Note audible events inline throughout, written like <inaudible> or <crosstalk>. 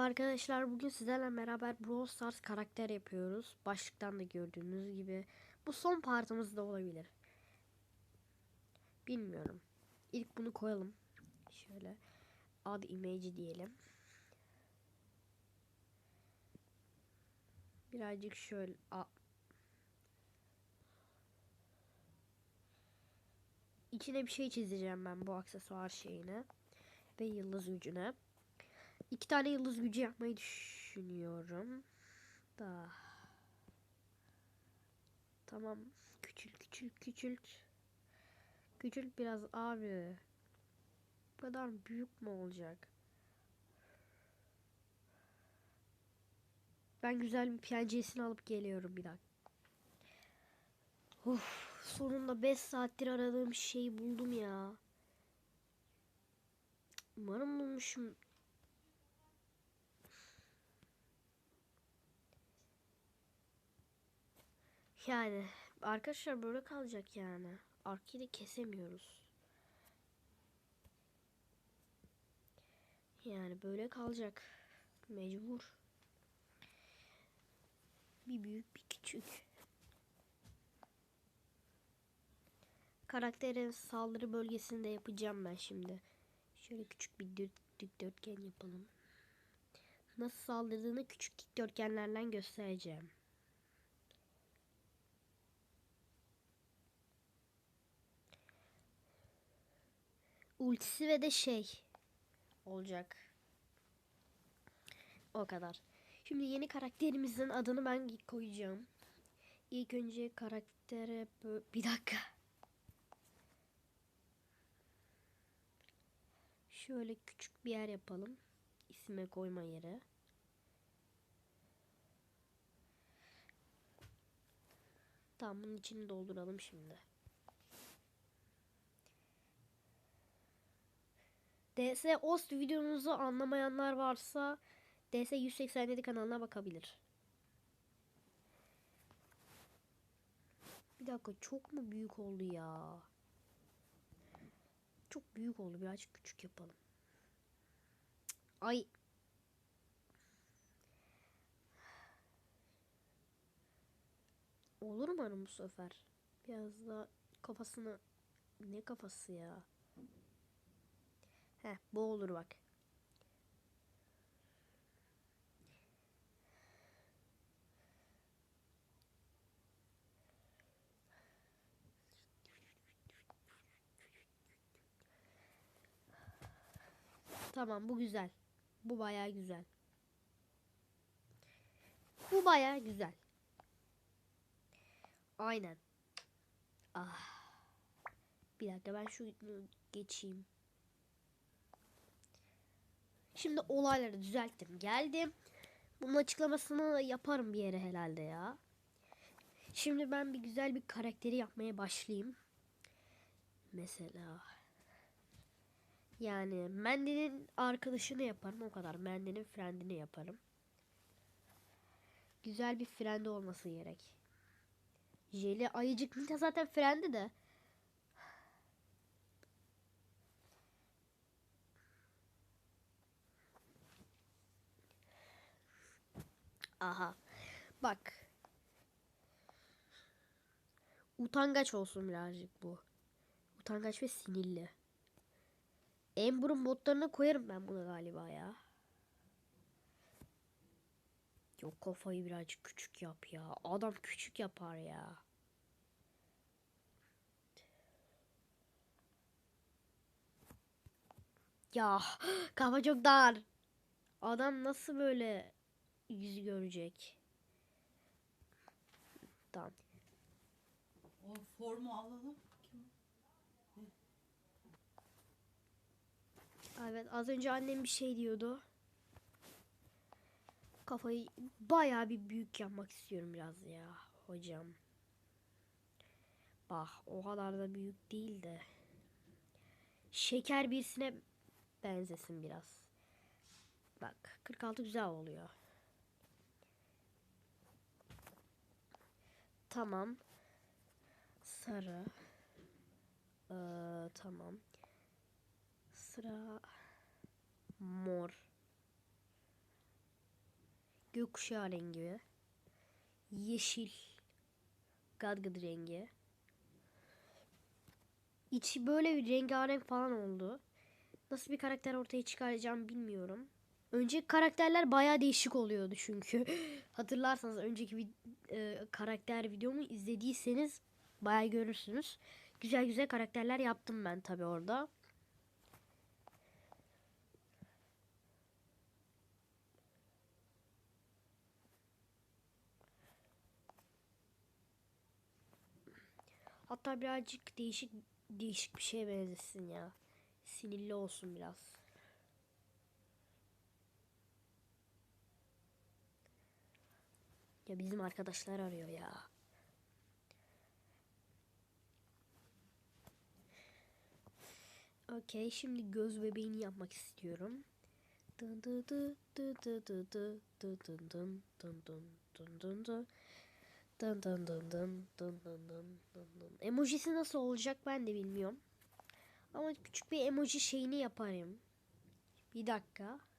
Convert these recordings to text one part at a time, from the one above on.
arkadaşlar. Bugün sizlerle beraber Brawl Stars karakter yapıyoruz. Başlıktan da gördüğünüz gibi. Bu son partımız da olabilir. Bilmiyorum. İlk bunu koyalım. Şöyle add image diyelim. Birazcık şöyle a İçine bir şey çizeceğim ben bu aksesuar şeyine ve yıldız gücüne. İki tane yıldız gücü yapmayı düşünüyorum. Da. Tamam. Küçül küçül küçült. Küçült biraz abi. Bu kadar büyük mü olacak? Ben güzel bir PNG'sini alıp geliyorum bir dakika. Uf, sonunda 5 saattir aradığım şeyi buldum ya. Umarım bulmuşum. Yani arkadaşlar böyle kalacak yani. Arkayı kesemiyoruz. Yani böyle kalacak. Mecbur. Bir büyük bir küçük. Karakterin saldırı bölgesinde yapacağım ben şimdi. Şöyle küçük bir dikdörtgen yapalım. Nasıl saldırdığını küçük dikdörtgenlerle göstereceğim. Ultisi ve de şey olacak. O kadar. Şimdi yeni karakterimizin adını ben koyacağım. İlk önce karaktere bir dakika. Şöyle küçük bir yer yapalım. İsme koyma yeri. Tamam bunun içini dolduralım şimdi. DS Ost videomuzu anlamayanlar varsa DS 187 kanalına bakabilir. Bir dakika çok mu büyük oldu ya? Çok büyük oldu. Birazcık küçük yapalım. Ay. Olur mu bu sefer? Biraz da kafasını ne kafası ya? Heh, bu olur bak. Tamam bu güzel. Bu baya güzel. Bu baya güzel. Aynen. Ah. Bir dakika ben şu geçeyim. Şimdi olayları düzelttim. Geldim. Bunun açıklamasını yaparım bir yere herhalde ya. Şimdi ben bir güzel bir karakteri yapmaya başlayayım. Mesela yani Mendy'nin arkadaşını yaparım o kadar. Mendy'nin friendini yaparım. Güzel bir frendi olması gerek. Jeli ayıcık Nita zaten frendi de. Aha. Bak. Utangaç olsun birazcık bu. Utangaç ve sinirli. Amber'ın botlarına koyarım ben bunu galiba ya. Yok kafayı birazcık küçük yap ya. Adam küçük yapar ya. Ya <gasps> kafa çok dar. Adam nasıl böyle yüzü görecek. Tamam. O formu alalım. Evet az önce annem bir şey diyordu. Kafayı bayağı bir büyük yapmak istiyorum biraz ya hocam. Bak o kadar da büyük değil de. Şeker birisine benzesin biraz. Bak 46 güzel oluyor. Tamam. Sarı. Ee, tamam. Sıra mor. gökkuşağı rengi, yeşil, gadgad rengi. İçi böyle bir rengarenk falan oldu. Nasıl bir karakter ortaya çıkaracağım bilmiyorum. Önceki karakterler bayağı değişik oluyordu çünkü. <gasps> Hatırlarsanız önceki vid- e, karakter videomu izlediyseniz bayağı görürsünüz. Güzel güzel karakterler yaptım ben tabi orada. Hatta birazcık değişik değişik bir şeye benzesin ya. Sinirli olsun biraz. Ya bizim arkadaşlar arıyor ya. Okey şimdi göz bebeğini yapmak istiyorum. Dın dı dı dı dı dı dı dı dın dın dın dın dın dın dı. Dın dın dın dın dın dın dın dın dın. Emojisi nasıl olacak ben de bilmiyorum. Ama küçük bir emoji şeyini yaparım. Bir dakika.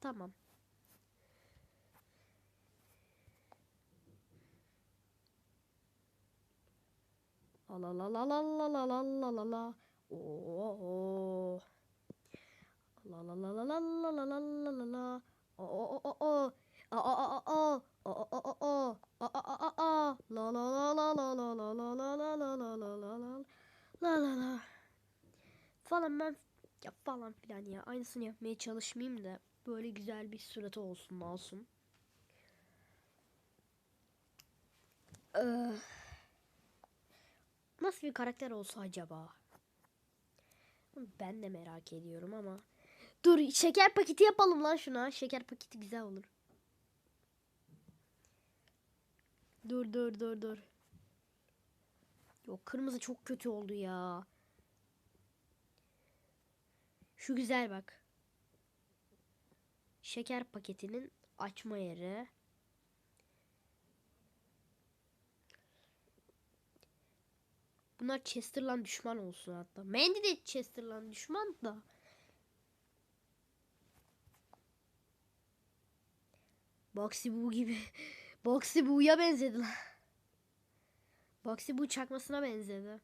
Tamam. La la la la la la la la la la. Oo. La la la la la la la la la la la. O o o o. A a. O o o o o. A a a a a. La la la la la la la la la la la la la la la. La la la. Falan ben ya falan filan ya. Aynısını yapmaya çalışmayayım da böyle güzel bir suratı olsun masum. Ee, nasıl bir karakter olsa acaba? Ben de merak ediyorum ama. Dur şeker paketi yapalım lan şuna. Şeker paketi güzel olur. Dur dur dur dur. Yok kırmızı çok kötü oldu ya. Şu güzel bak. Şeker paketinin açma yeri. Bunlar Chester'lan düşman olsun hatta. Mandy de Chester'lan düşman da. Boxy Boo gibi. <laughs> Boxy Boo'ya benzedi lan. Boxy Boo çakmasına benzedi.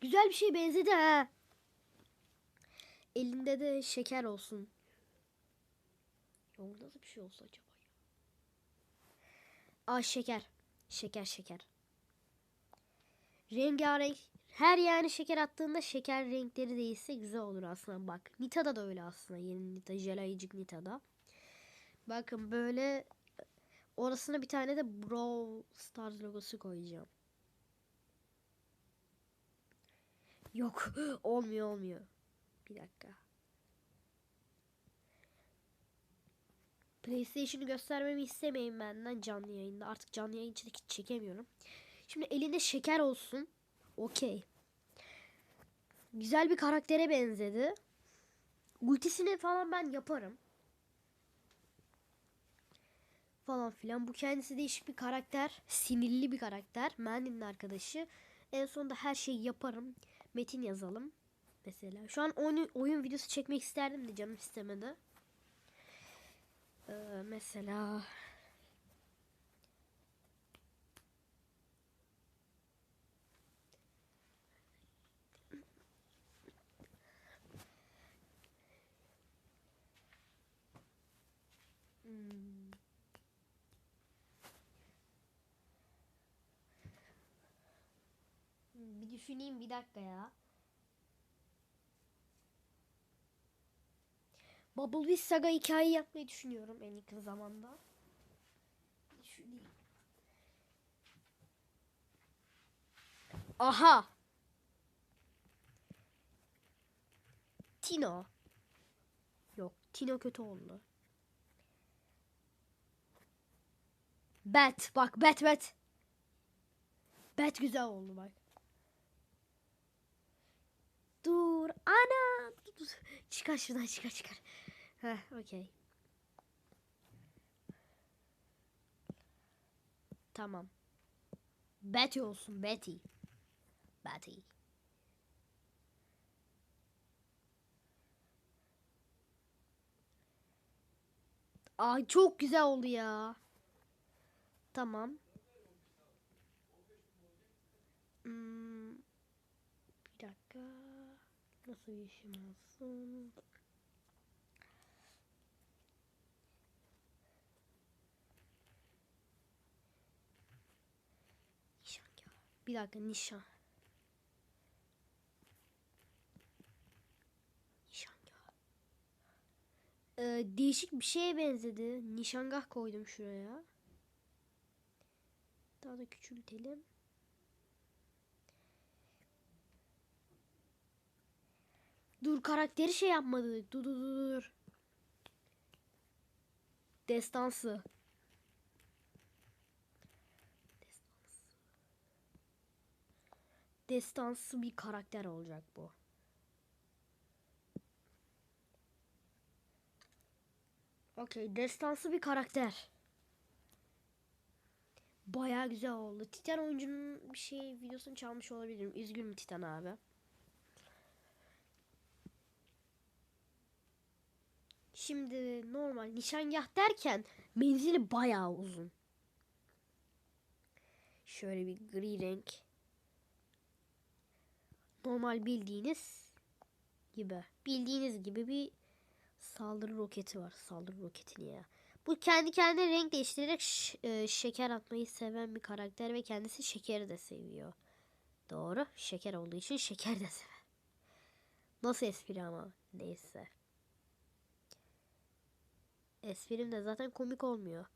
Güzel bir şey benzedi ha. Elinde de şeker olsun. Ya o nasıl bir şey olsa acaba ya? Aa şeker. Şeker şeker. Rengarenk. Her yani şeker attığında şeker renkleri değişse güzel olur aslında bak. Nita'da da öyle aslında. Yeni Nita, Jelayıcık Nita'da. Bakın böyle orasına bir tane de Brawl Stars logosu koyacağım. Yok olmuyor olmuyor. Bir dakika. PlayStation'ı göstermemi istemeyin benden canlı yayında. Artık canlı yayın içinde hiç çekemiyorum. Şimdi elinde şeker olsun. Okey. Güzel bir karaktere benzedi. Ultisini falan ben yaparım. Falan filan. Bu kendisi değişik bir karakter. Sinirli bir karakter. Mandy'nin arkadaşı. En sonunda her şeyi yaparım. Metin yazalım. Mesela. Şu an oyun, oyun videosu çekmek isterdim de canım istemedi. Ee, mesela Hmm. Bir düşüneyim bir dakika ya. Bubble Saga hikaye yapmayı düşünüyorum en yakın zamanda. Düşüneyim. Aha. Tino. Yok, Tino kötü oldu. Bat, bak Bat Bat. Bat güzel oldu bak. Dur ana. Dur, dur. Çıkar şuradan çıkar çıkar. Heh okey. Tamam. Betty olsun Betty. Betty. Ay çok güzel oldu ya. Tamam. Hmm. Nasıl bir işim olsun? Nişangah. Bir dakika nişan. Ee, değişik bir şeye benzedi. Nişangah koydum şuraya. Daha da küçültelim. Dur karakteri şey yapmadı. Dur dur dur dur. Destansı. Destansı. Destansı bir karakter olacak bu. Okey, destansı bir karakter. Baya güzel oldu. Titan oyuncunun bir şey videosunu çalmış olabilirim. Üzgünüm Titan abi. Şimdi normal nişangah derken menzili bayağı uzun. Şöyle bir gri renk. Normal bildiğiniz gibi. Bildiğiniz gibi bir saldırı roketi var. Saldırı roketi ya. Bu kendi kendine renk değiştirerek e, şeker atmayı seven bir karakter ve kendisi şekeri de seviyor. Doğru. Şeker olduğu için şeker de sever. Nasıl espri ama neyse. Esprim de zaten komik olmuyor.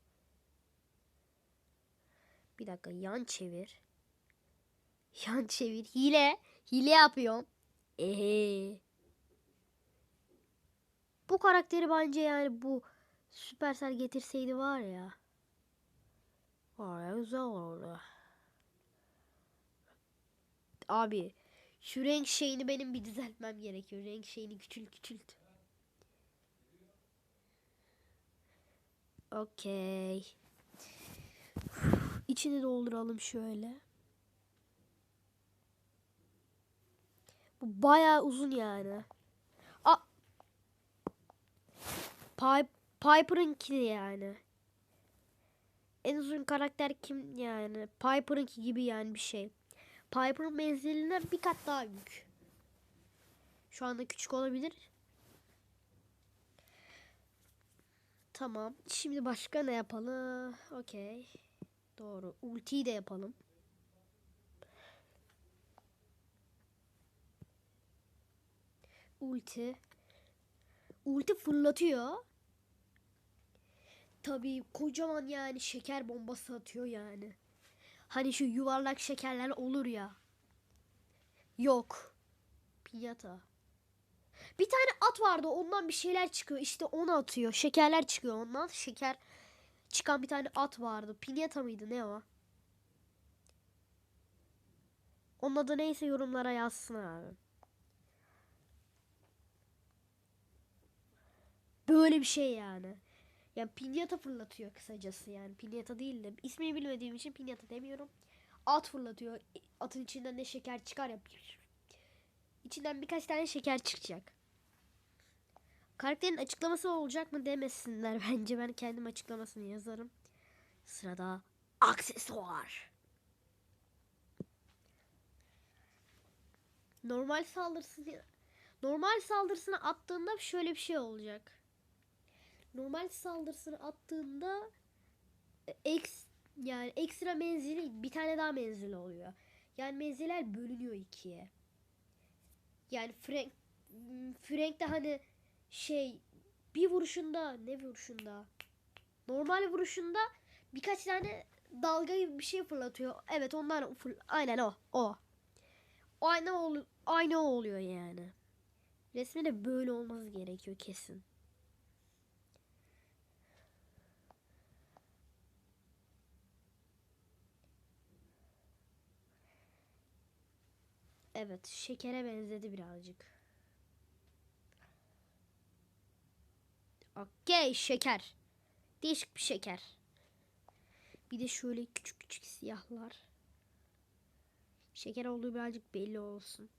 Bir dakika yan çevir. Yan çevir. Hile. Hile yapıyorum. Ehe. Bu karakteri bence yani bu Supercell getirseydi var ya. Var ya güzel olurdu. Abi şu renk şeyini benim bir düzeltmem gerekiyor. Renk şeyini küçült küçült. Okey. İçini dolduralım şöyle. Bu bayağı uzun yani. A Pipe Piper'ınki yani. En uzun karakter kim yani? Piper'ınki gibi yani bir şey. Piper'ın menzilinden bir kat daha büyük. Şu anda küçük olabilir. Tamam. Şimdi başka ne yapalım? Okey. Doğru. Ultiyi de yapalım. Ulti. Ulti fırlatıyor. Tabii kocaman yani şeker bombası atıyor yani. Hani şu yuvarlak şekerler olur ya. Yok. Pinyata. Bir tane at vardı ondan bir şeyler çıkıyor. İşte onu atıyor. Şekerler çıkıyor ondan. Şeker çıkan bir tane at vardı. Pinyata mıydı ne o? Onun adı neyse yorumlara yazsın abi. Böyle bir şey yani. Yani pinyata fırlatıyor kısacası yani. Pinyata değil de ismini bilmediğim için pinyata demiyorum. At fırlatıyor. Atın içinden de şeker çıkar ya. İçinden birkaç tane şeker çıkacak. Karakterin açıklaması olacak mı demesinler. <laughs> Bence ben kendim açıklamasını yazarım. Sırada aksesuar. Normal saldırısını normal saldırısını attığında şöyle bir şey olacak. Normal saldırısını attığında e, eks yani ekstra menzili bir tane daha menzili oluyor. Yani menziller bölünüyor ikiye. Yani Frank Frank de hani şey bir vuruşunda ne vuruşunda normal vuruşunda birkaç tane dalga gibi bir şey fırlatıyor. Evet ondan fır, aynen o o. O aynı ol, aynı o oluyor yani. Resmi de böyle olması gerekiyor kesin. Evet, şekere benzedi birazcık. Okey, şeker. Değişik bir şeker. Bir de şöyle küçük küçük siyahlar. Şeker olduğu birazcık belli olsun.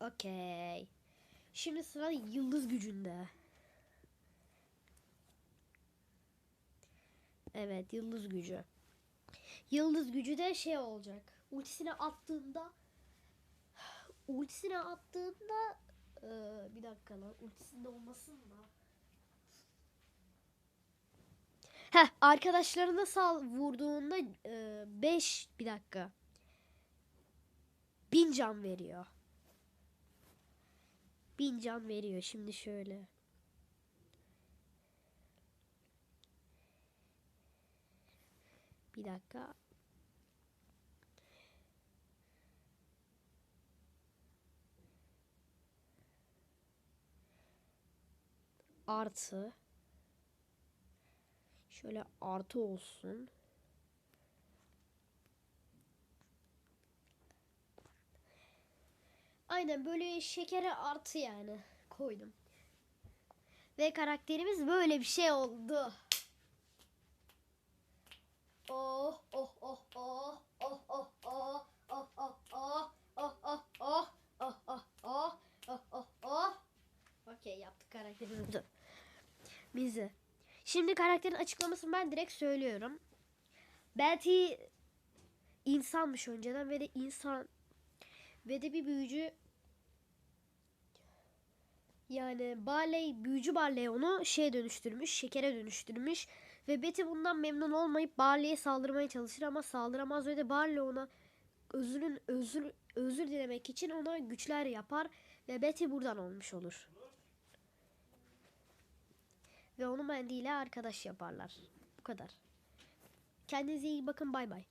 Okey. Şimdi sıra yıldız gücünde. Evet yıldız gücü. Yıldız gücü de şey olacak. Ultisine attığında <sighs> ultisine attığında eee, bir dakika lan ultisinde olmasın da. Heh arkadaşlarına sal vurduğunda 5 bir dakika. Bin can veriyor. Bin can veriyor. Şimdi şöyle. Bir dakika. Artı. Şöyle artı olsun. Aynen böyle şekere artı yani koydum. Ve karakterimiz böyle bir şey oldu. Oh oh oh oh oh oh oh oh oh oh oh oh oh oh oh oh oh oh oh Okey yaptık karakterimizi. Bizi. Şimdi karakterin açıklamasını ben direkt söylüyorum. Belki insanmış önceden ve de insan ve de bir büyücü yani Barley büyücü Barley onu şeye dönüştürmüş, şekere dönüştürmüş ve Betty bundan memnun olmayıp Barley'e saldırmaya çalışır ama saldıramaz ve de Barley ona özürün özür özür dilemek için ona güçler yapar ve Betty buradan olmuş olur. Ve onu Mandy ile arkadaş yaparlar. Bu kadar. Kendinize iyi bakın bay bay.